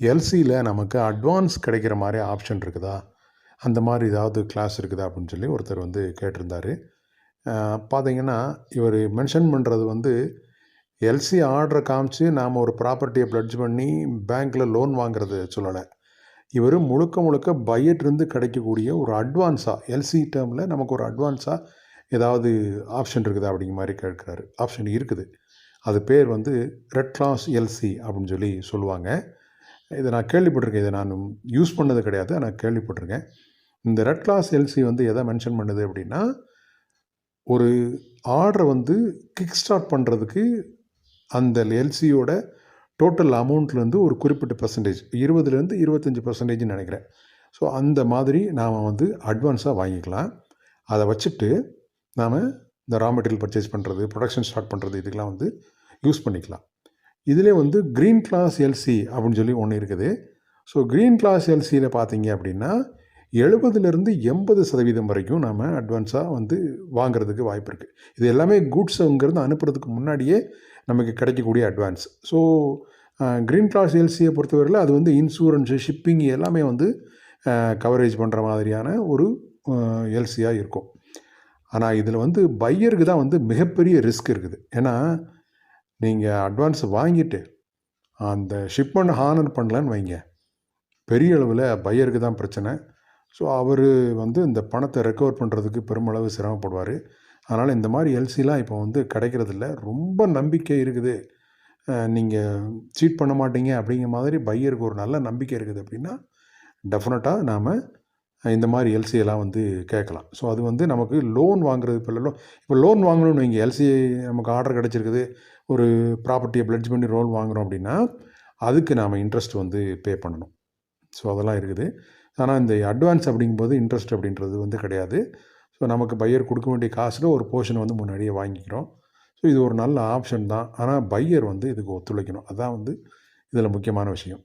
எல்சியில் நமக்கு அட்வான்ஸ் கிடைக்கிற மாதிரி ஆப்ஷன் இருக்குதா? அந்த மாதிரி ஏதாவது கிளாஸ் இருக்குதா அப்படின்னு சொல்லி ஒருத்தர் வந்து கேட்டிருந்தாரு. பார்த்தீங்கன்னா இவர் மென்ஷன் பண்ணுறது வந்து எல்சி ஆர்டரை காமிச்சு நாம் ஒரு ப்ராப்பர்ட்டியை ப்ளட்ஜ் பண்ணி பேங்க்கில் லோன் வாங்குறது சொல்லலை. இவர் முழுக்க முழுக்க பையட்லேருந்து கிடைக்கக்கூடிய ஒரு அட்வான்ஸாக எல்சி டேர்மில் நமக்கு ஒரு அட்வான்ஸாக ஏதாவது ஆப்ஷன் இருக்குதா அப்படிங்கிற மாதிரி கேட்குறாரு. ஆப்ஷன் இருக்குது. அது பேர் வந்து ரெட் கிளாஸ் எல்சி அப்படின்னு சொல்லி சொல்லுவாங்க. இதை நான் கேள்விப்பட்டிருக்கேன். இதை நான் யூஸ் பண்ணது கிடையாது. ஆனால் கேள்விப்பட்டிருக்கேன். இந்த ரெட் கிளாஸ் எல்சி வந்து எதை மென்ஷன் பண்ணுது அப்படின்னா ஒரு ஆர்டரை வந்து கிக் ஸ்டார்ட் பண்ணுறதுக்கு அந்த எல்சியோட டோட்டல் அமௌண்ட்லேருந்து ஒரு குறிப்பிட்ட பர்சன்டேஜ் இருபதுலேருந்து இருபத்தஞ்சி பர்சன்டேஜ்னு நினைக்கிறேன். ஸோ அந்த மாதிரி நாம் வந்து அட்வான்ஸாக வாங்கிக்கலாம். அதை வச்சுட்டு நாம் இந்த ரா மெட்டீரியல் பர்ச்சேஸ் பண்ணுறது ப்ரொடக்ஷன் ஸ்டார்ட் பண்ணுறது இதுக்கெலாம் வந்து யூஸ் பண்ணிக்கலாம். இதிலே வந்து க்ரீன் கிளாஸ் எல்சி அப்படின்னு சொல்லி ஒன்று இருக்குது. ஸோ க்ரீன் கிளாஸ் எல்சியில் பார்த்தீங்க அப்படின்னா எழுபதுலேருந்து எண்பது சதவீதம் வரைக்கும் நாம் அட்வான்ஸாக வந்து வாங்குறதுக்கு வாய்ப்பு இருக்குது இது எல்லாமே கூட்ஸ் அனுப்புறதுக்கு முன்னாடியே நமக்கு கிடைக்கக்கூடிய அட்வான்ஸ் ஸோ க்ரீன் கிளாஸ் எல்சியை பொறுத்தவரையில் அது வந்து இன்சூரன்ஸு ஷிப்பிங் எல்லாமே வந்து கவரேஜ் பண்ணுற மாதிரியான ஒரு எல்சியாக இருக்கும். ஆனால் இதில் வந்து பையருக்கு தான் வந்து மிகப்பெரிய ரிஸ்க் இருக்குது. ஏன்னா நீங்கள் அட்வான்ஸ் வாங்கிட்டு அந்த ஷிப்மெண்ட் ஹானர் பண்ணலன்னு வைங்க. பெரிய அளவில் பையருக்கு தான் பிரச்சனை. ஸோ அவர் வந்து இந்த பணத்தை ரெக்கவர் பண்ணுறதுக்கு பெருமளவு சிரமப்படுவார். அதனால் இந்த மாதிரி எல்சிலாம் இப்போ வந்து கிடைக்கிறதில்ல. ரொம்ப நம்பிக்கை இருக்குது. நீங்கள் சீட் பண்ண மாட்டீங்க அப்படிங்கிற மாதிரி பையருக்கு ஒரு நல்ல நம்பிக்கை இருக்குது அப்படின்னா டெஃபினட்டாக நாம் இந்த மாதிரி எல்சியெல்லாம் வந்து கேட்கலாம். ஸோ அது வந்து நமக்கு லோன் வாங்குறது இப்போ லோ இப்போ லோன் வாங்கணும்னு வைங்க. எல்சி நமக்கு ஆர்டர் கிடச்சிருக்குது. ஒரு ப்ராப்பர்ட்டியை பிளட்ஜ் பண்ணி லோன் வாங்குகிறோம் அப்படின்னா அதுக்கு நாம் இன்ட்ரெஸ்ட் வந்து பே பண்ணணும். ஸோ அதெல்லாம் இருக்குது. ஆனால் இந்த அட்வான்ஸ் அப்படிங்கும்போது இன்ட்ரெஸ்ட் அப்படின்றது வந்து கிடையாது. ஸோ நமக்கு பையர் கொடுக்க வேண்டிய காசில் ஒரு போர்ஷன் வந்து முன்னாடியே வாங்கிக்கிறோம். ஸோ இது ஒரு நல்ல ஆப்ஷன் தான். ஆனால் பையர் வந்து இதுக்கு ஒத்துழைக்கணும். அதான் வந்து இதில் முக்கியமான விஷயம்.